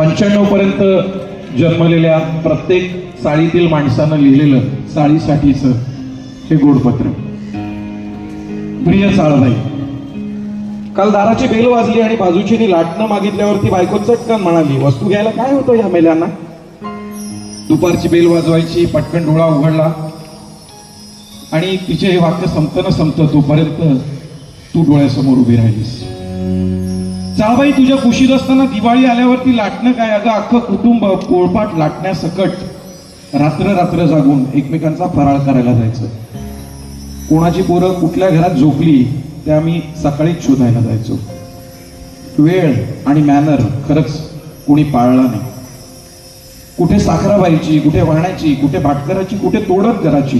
पंच्याण्णव पर्यंत जन्मलेल्या प्रत्येक साळीतील माणसानं लिहिलेलं साळीसाठीचं हे गोडपत्र. प्रिय साळबाई काल दाराची बेल वाजली आणि बाजूची लाटणं मागितल्यावरती बायको चटकन म्हणाली वस्तू घ्यायला काय होतं या मेल्यांना? दुपारची बेल वाजवायची पटकन डोळा उघडला. आणि तिचे हे वाक्य संपत ना संपत तोपर्यंत तू डोळ्यासमोर उभी राहिलीस. जाबाई तुझ्या कुशीत असताना दिवाळी आल्यावरती लाटणं काय? अगं अख्खं कुटुंब पोळपाट लाटण्यासकट रात्र रात्र जागून एकमेकांचा फराळ करायला जायचं. कोणाची पोरं कुठल्या घरात झोपली ते आम्ही सकाळीच शोधायला जायचो. वेळ आणि मॅनर खरंच कोणी पाळला नाही. कुठे साखराबाईची कुठे वाहण्याची कुठे भाटकराची कुठे तोडत घराची.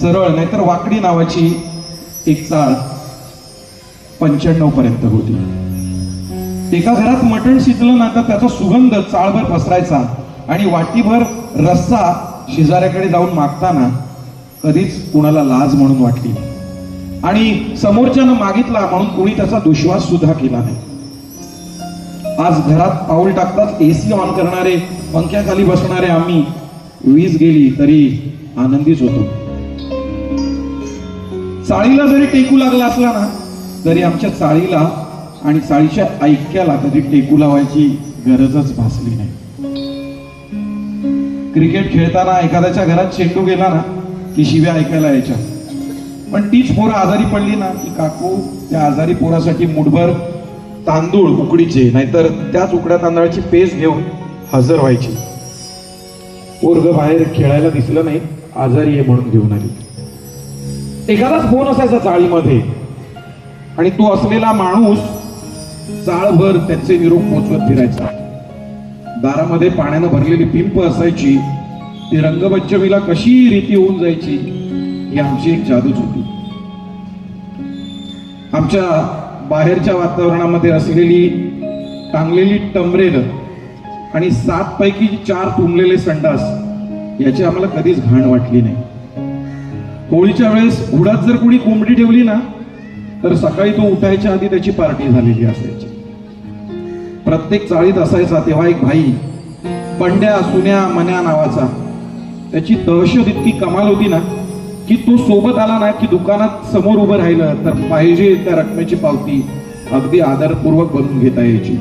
सरळ नाहीतर वाकडी नावाची एक चाळ पंच्याण्णव पर्यंत होती. एका घरात मटण शिजलं ना तर त्याचा सुगंध चाळभर पसरायचा. आणि वाटीभर रस्सा शेजाऱ्याकडे जाऊन मागताना कधीच कुणाला लाज म्हणून वाटली आणि समोरच्यानं मागितला म्हणून कोणी त्याचा दुश्वास सुद्धा केला नाही. आज घरात पाऊल टाकताच एसी ऑन करणारे पंख्याखाली बसणारे आम्ही वीज गेली तरी आनंदीच होतो. चाळीला जरी टेकू लागला असला ना तरी आमच्या चाळीला आणि चाळीच्या ऐक्याला कधी टेकू लावायची गरजच भासली नाही. क्रिकेट खेळताना एखाद्याच्या घरात चेंडू गेला ना की शिव्या ऐकायला यायच्या. पण तीच पोरं आजारी पडली ना की काकू त्या आजारी पोरासाठी मुठभर तांदूळ उकडीचे नाहीतर त्याच उकड्या तांदळाची पेस्ट घेऊन हजर व्हायची. पोरग बाहेर खेळायला दिसलं नाही आजारी आहे म्हणून घेऊन आली. एखादाच फोन असायचा चाळीमध्ये. आणि तो असलेला माणूस चाळभर त्याचे निरोप पोचवत फिरायचा. दारामध्ये पाण्यानं भरलेली पिंप असायची ती रंगपंचमीला कशी रीती होऊन जायची ही आमची एक जादूच होती. आमच्या बाहेरच्या वातावरणामध्ये असलेली टांगलेली टमरेल आणि सात पैकी चार तुंबलेले संडास याची आम्हाला कधीच घाण वाटली नाही. होळीच्या वेळेस उडात जर कोणी कोंबडी ठेवली ना तर सकाळी तो उठायच्या आधी त्याची पार्टी झालेली असायची. प्रत्येक चाळीत असायचा तेव्हा एक भाई पंड्या सुन्या मन्या नावाचा. त्याची दहशत इतकी कमाल होती ना की तो सोबत आला ना की दुकानात समोर उभं राहिलं तर पाहिजे त्या रकमेची पावती अगदी आदरपूर्वक बनवून घेता यायची.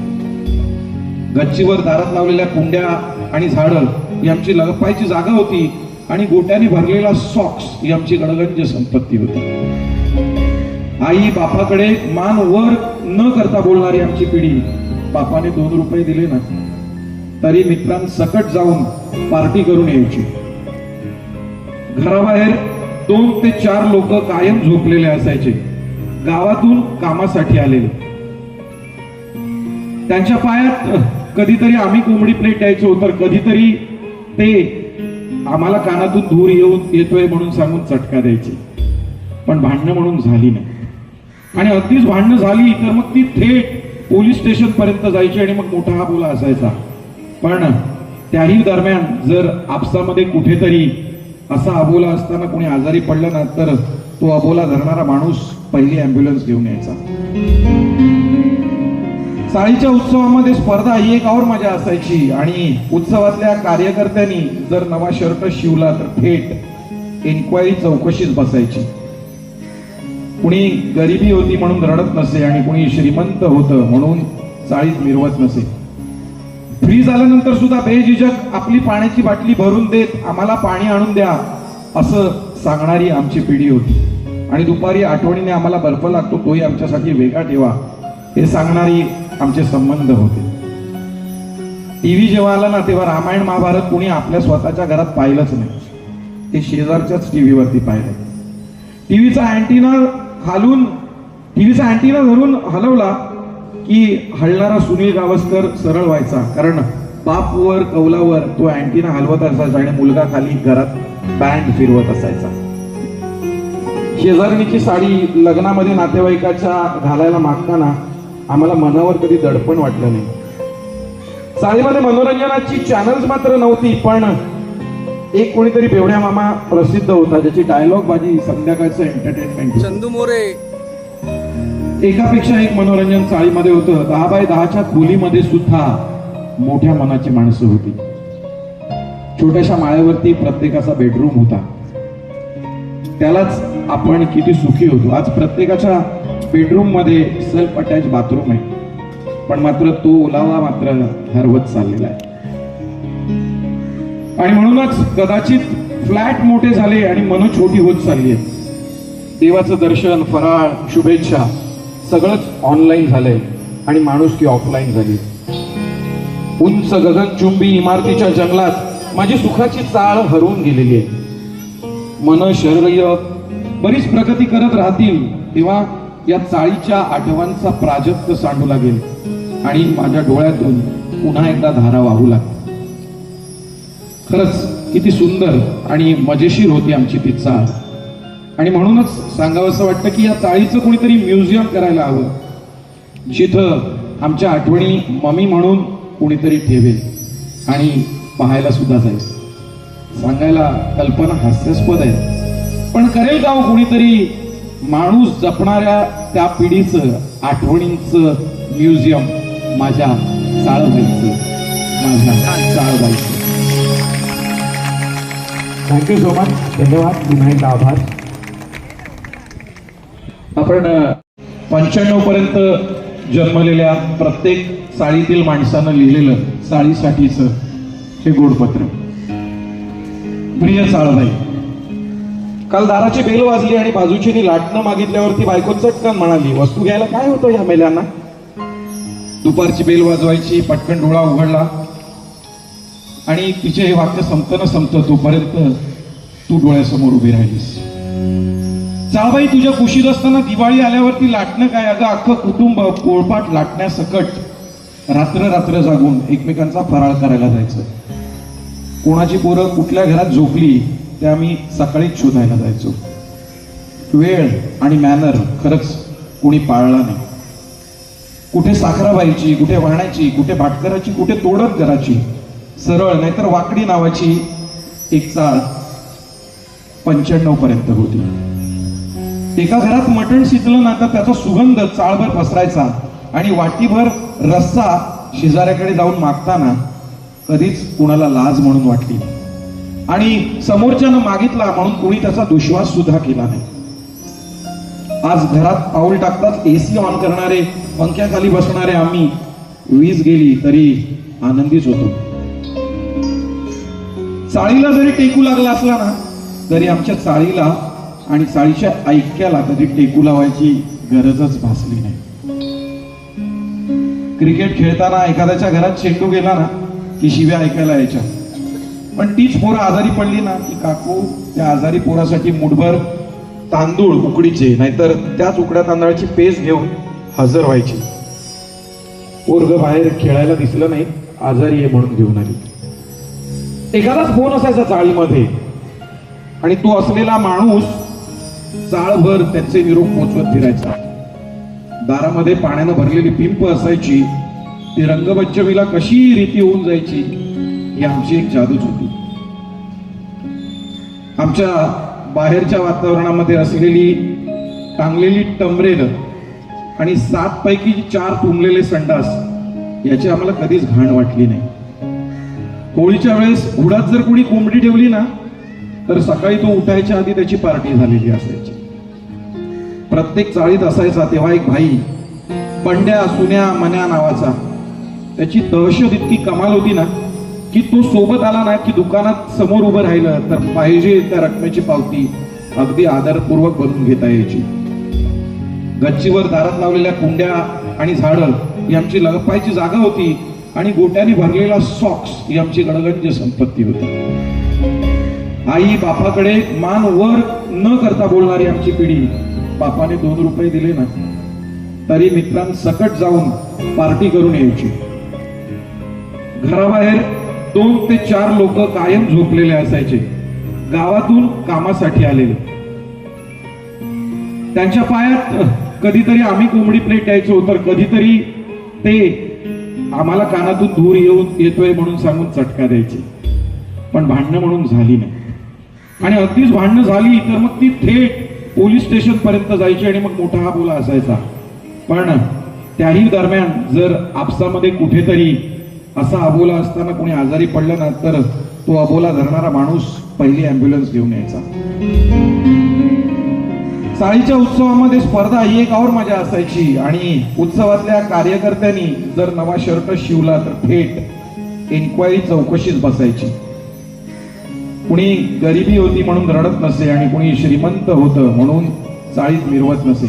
गच्चीवर दारात लावलेल्या कुंड्या आणि झाडं यांची आमची लपायची जागा होती आणि गोट्याने भरलेला सॉक्स ही आमची गडगंज संपत्ती होती. आई बापाकडे मान वर न करता बोलणारी आमची पिढी बापाने दोन रुपये दिले ना तरी मित्रांसकट जाऊन पार्टी करून यायची. घराबाहेर दोन ते चार लोक कायम झोपलेले असायचे. गावातून कामासाठी आलेले. त्यांच्या पायात कधीतरी आम्ही कोंबडी प्लेट द्यायचो तर कधीतरी ते आम्हाला कानातून धूर येऊन येतोय म्हणून सांगून चटका द्यायचे. पण भांडणं म्हणून झाली नाही. आणि अगदीच भांडणं झाली तर मग ती थेट पोलीस स्टेशन पर्यंत जायची आणि मग मोठा हा बोला असायचा. पण त्याही दरम्यान जर आपसामध्ये कुठेतरी असा अबोला असताना कोणी आजारी पडलं ना तर तो अबोला धरणारा माणूस पहिली अँब्युलन्स घेऊन यायचा. चाळीच्या उत्सवामध्ये स्पर्धा ही एक और मजा असायची आणि उत्सवातल्या कार्यकर्त्यांनी जर नवा शर्ट शिवला तर थेट एन्क्वायरी चौकशीच बसायची. कुणी गरिबी होती म्हणून रडत नसे आणि कुणी श्रीमंत होतं म्हणून चाळीत मिरवत नसे. फ्री झाल्यानंतर सुद्धा बेझिजक आपली पाण्याची बाटली भरून देत आम्हाला पाणी आणून द्या असं सांगणारी आमची पिढी होती. आणि दुपारी आठवणीने आम्हाला बर्फ लागतो तोही आमच्यासाठी वेगळा ठेवा हे सांगणारी आमचे संबंध होते. टीव्ही जेव्हा आला ना तेव्हा रामायण महाभारत कुणी आपल्या स्वतःच्या घरात पाहिलंच नाही. ते शेजारच्याच टीव्हीवरती पाहिलं. टीव्हीचा अँटीना हालून टीव्हीचा अँटीना धरून हलवला की हलणारा सुनील गावस्कर सरळ व्हायचा. कारण बापवर कौलावर तो अँटीना हलवत असायचा आणि मुलगा खाली घरात बँड फिरवत असायचा. शेजारणीची साडी लग्नामध्ये नातेवाईकाच्या घालायला मागताना आम्हाला मनावर कधी दडपण वाटलं नाही. साडीमध्ये मनोरंजनाची चॅनल्स मात्र नव्हती पण एक कोणीतरी बेवड्या मामा प्रसिद्ध होता ज्याची डायलॉग बाजी संध्याकाळचं एंटरटेनमेंट चंदू मोरे. एकापेक्षा एक मनोरंजन चाळीमध्ये होतं. दहा बाय दहाच्या खोलीमध्ये सुद्धा मोठ्या मनाची माणसं होती. छोट्याशा माळ्यावरती प्रत्येकाचा बेडरूम होता. त्यालाच आपण किती सुखी होतो. आज प्रत्येकाच्या बेडरूममध्ये सेल्फ अटॅच बाथरूम आहे. पण मात्र तो ओलावा मात्र हरवत चाललेला आहे. आणि म्हणूनच कदाचित फ्लॅट मोठे झाले आणि मन छोटी होत चालली आहे देवाचं दर्शन फराळ शुभेच्छा सगळंच ऑनलाईन झालंय आणि माणूस की ऑफलाईन झाली. उंच गगनचुंबी इमारतीच्या जंगलात माझी सुखाची चाळ हरवून गेलेली आहे. मन शरीर बरीच प्रगती करत राहतील तेव्हा या चाळीच्या आठवांचा प्राजक्त सांडू लागेल आणि माझ्या डोळ्यातून पुन्हा एकदा धारा वाहू लागतील खरंच किती सुंदर आणि मजेशीर होती आमची ती चाळ आणि म्हणूनच सांगावं असं वाटतं की या चाळीचं कोणीतरी म्युझियम करायला हवं जिथं आमच्या आठवणी मम्मी म्हणून कुणीतरी ठेवेल आणि पाहायला सुद्धा जाईल. सांगायला कल्पना हास्यास्पद आहे. पण करेल का हो माणूस जपणाऱ्या त्या पिढीचं आठवणींचं म्युझियम माझ्या चाळबाईचं माझ्या चाळबाईचं? थँक्यू सो मच धन्यवाद. पुन्हा एकदा आभार. आपण पंच्याण्णव पर्यंत जन्मलेल्या प्रत्येक साळीतील माणसानं लिहिलेलं साळीसाठीचं हे गोडपत्र. प्रिय साळबाई काल दाराची बेल वाजली आणि बाजूची लाटणं मागितल्यावरती बायको चटकन म्हणाली वस्तू घ्यायला काय होतं या मेल्यांना? दुपारची बेल वाजवायची पटकन डोळा उघडला. आणि तिचे हे वाक्य संपतं न संपतं तोपर्यंत तू डोळ्यासमोर उभी राहिलीस. चाळबाई तुझ्या कुशीत असताना दिवाळी आल्यावरती लाटणं काय? अगं अख्खं कुटुंब पोळपाट लाटण्यासकट रात्र रात्र जागून एकमेकांचा फराळ करायला जायचं. कोणाची पोरं कुठल्या घरात झोपली ते आम्ही सकाळीच शोधायला जायचो. वेळ आणि मॅनर खरंच कोणी पाळला नाही. कुठे साखराबाईची कुठे वाण्याची कुठे भाटकराची कुठे तोडत घराची सरळ नाहीतर वाकडी नावाची एक चाळ पंच्याण्णव पर्यंत होती. एका घरात मटण शिजलं ना तर त्याचा सुगंध चाळभर पसरायचा आणि वाटीभर रस्सा शेजाऱ्याकडे जाऊन मागताना कधीच कुणाला लाज म्हणून वाटली आणि समोरच्यानं मागितला म्हणून कोणी त्याचा दुश्वास सुद्धा केला नाही. आज घरात पाऊल टाकताच एसी ऑन करणारे पंख्याखाली बसणारे आम्ही वीज गेली तरी आनंदीच होतो. चाळीला जरी टेकू लागला असला ना तरी आमच्या चाळीला आणि चाळीच्या ऐक्याला कधी टेकू लावायची गरजच भासली नाही. क्रिकेट खेळताना एखाद्याच्या घरात चेंडू गेला ना की शिव्या ऐकायला यायच्या. पण तीच पोरं आजारी पडली ना की काकू त्या आजारी पोरासाठी मुठभर तांदूळ उकडीचे नाहीतर त्याच उकड्या तांदळाची पेस घेऊन हजर व्हायची. पोरग बाहेर खेळायला दिसलं नाही आजारी आहे म्हणून घेऊन आली. एखादाच फोन असायचा चाळीमध्ये आणि तो असलेला माणूस चाळभर त्याचे निरोप पोचवत फिरायचा. दारामध्ये पाण्यानं भरलेली पिंप असायची. ती रंगपंचमीला कशी रीती होऊन जायची ही आमची एक जादूच होती. आमच्या बाहेरच्या वातावरणामध्ये असलेली टांगलेली टमरेल आणि सात पैकी चार तुंबलेले संडास याची आम्हाला कधीच घाण वाटली नाही. होळीच्या वेळेस उडात जर कोणी कोंबडी ठेवली ना तर सकाळी तो उठायच्या आधी त्याची पार्टी झालेली असायची. प्रत्येक चाळीत असायचा तेव्हा एक भाई पंड्या सुन्या मन्या नावाचा. त्याची दहशत इतकी कमाल होती ना की तो सोबत आला ना की दुकानात समोर उभं राहिलं तर पाहिजे त्या रकमेची पावती अगदी आदरपूर्वक बनवून घेता यायची. गच्चीवर दारात लावलेल्या कुंड्या आणि झाडं ही आमची लगपायची जागा होती. आणि गोट्याने भरलेला सॉक्स ही आमची गडगंज संपत्ती होती. आई बापाकडे मान वर न करता बोलणारी आमची पिढी बापाने दोन रुपये दिले ना तरी मित्रांसकट जाऊन पार्टी करून यायची. घराबाहेर दोन ते चार लोक कायम झोपलेले असायचे. गावातून कामासाठी आलेले. त्यांच्या पायात कधीतरी आम्ही कोंबडी प्लेट द्यायचो तर कधीतरी ते आम्हाला कानातून धूर येऊन येतोय म्हणून सांगून चटका द्यायची. पण भांडणं म्हणून झाली नाही. आणि अगदीच भांडणं झाली तर मग ती थेट पोलीस स्टेशन पर्यंत जायची आणि मग मोठा हा बोला असायचा. पण त्याही दरम्यान जर आपसामध्ये कुठेतरी असा अबोला असताना कोणी आजारी पडलं ना तर तो अबोला धरणारा माणूस पहिली अँब्युलन्स घेऊन यायचा. चाळीच्या उत्सवामध्ये स्पर्धा ही एक और मजा असायची. आणि उत्सवातल्या कार्यकर्त्यांनी जर नवा शर्ट शिवला तर थेट एन्क्वायरी चौकशीच बसायची. कुणी गरिबी होती म्हणून रडत नसे आणि कुणी श्रीमंत होतं म्हणून चाळीत मिरवत नसे.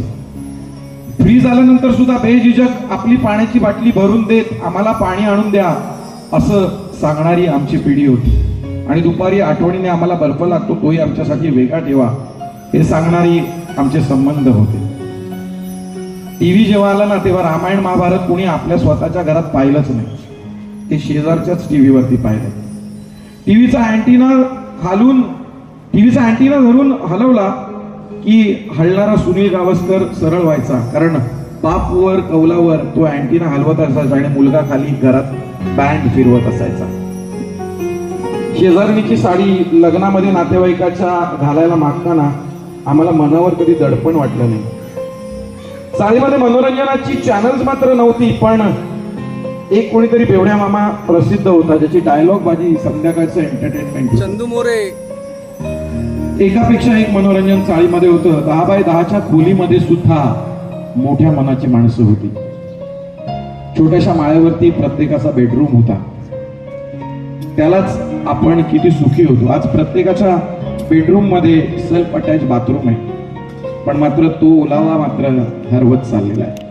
फ्री झाल्यानंतर सुद्धा बेझिजक आपली पाण्याची बाटली भरून देत आम्हाला पाणी आणून द्या असं सांगणारी आमची पिढी होती. आणि दुपारी आठवणीने आम्हाला बर्फ लागतो तोही आमच्यासाठी वेगळा ठेवा हे सांगणारी आमचे संबंध होते. टीव्ही जेव्हा आला ना तेव्हा रामायण महाभारत कोणी आपल्या स्वतःच्या घरात पाहिलंच नाही. ते शेजारच्याच टीव्हीवरती पाहिलं. टीव्हीचा अँटीना खालून टीव्हीचा अँटीना धरून हलवला की हलणारा सुनील गावस्कर सरळ व्हायचा. कारण बापवर कौलावर तो अँटीना हलवत असायचा आणि मुलगा खाली घरात बँड फिरवत असायचा. शेजारणीची साडी लग्नामध्ये नातेवाईकाच्या घालायला मागताना आम्हाला मनावर कधी दडपण वाटलं नाही. चाळीमध्ये मनोरंजनाची चॅनल्स मात्र नव्हती पण एक कोणीतरी बेवड्या मामा प्रसिद्ध होता ज्याची डायलॉग बाजी संध्याकाळचं एंटरटेनमेंट चंदू मोरे. एकापेक्षा एक मनोरंजन चाळीमध्ये होतं. दहा बाय दहाच्या खोलीमध्ये सुद्धा मोठ्या मनाची माणसं होती. छोट्याशा माळ्यावरती प्रत्येकाचा बेडरूम होता. त्यालाच आपण किती सुखी होतो. आज प्रत्येकाच्या बेडरूममध्ये सेल्फ अटॅच बाथरूम आहे. पण मात्र तो ओलावा मात्र हरवत चाललेला आहे.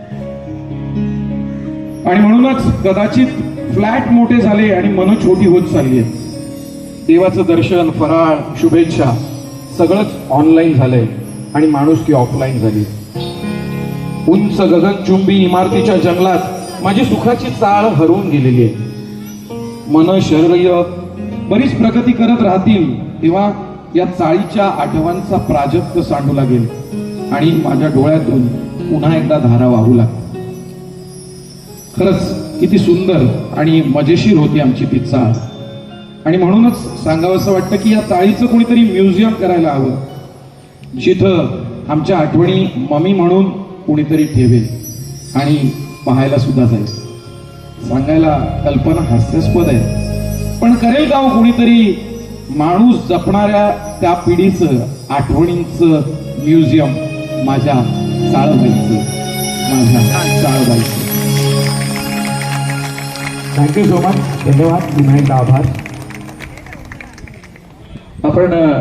आणि म्हणूनच कदाचित फ्लॅट मोठे झाले आणि मन छोटी होत चालली आहेत. देवाचं दर्शन फराळ शुभेच्छा सगळंच ऑनलाईन झालंय आणि माणूस की ऑफलाईन झाली. उंच गगनचुंबी इमारतीच्या जंगलात माझी सुखाची चाळ हरवून गेलेली आहे. मन शरीर बरीच प्रगती करत राहतील तेव्हा या चाळीच्या आठवांचा प्राजक्त सांडू लागेल आणि माझ्या डोळ्यातून पुन्हा एकदा धारा वाहू लागतील खरंच किती सुंदर आणि मजेशीर होती आमची ती चाळ आणि म्हणूनच सांगावं असं वाटतं की या चाळीचं कोणीतरी म्युझियम करायला हवं जिथं आमच्या आठवणी मम्मी म्हणून कोणीतरी ठेवेल आणि पाहायला सुद्धा जाईल. सांगायला कल्पना हास्यास्पद आहे. पण करेल का कुणीतरी कोणीतरी माणूस जपणाऱ्या त्या पिढीचं आठवणींचं म्युझियम माझ्या चाळबाईचं माझ्या चाळबाईचं. थँक्यू सो मच धन्यवाद. पुन्हा एकदा आभार? आपण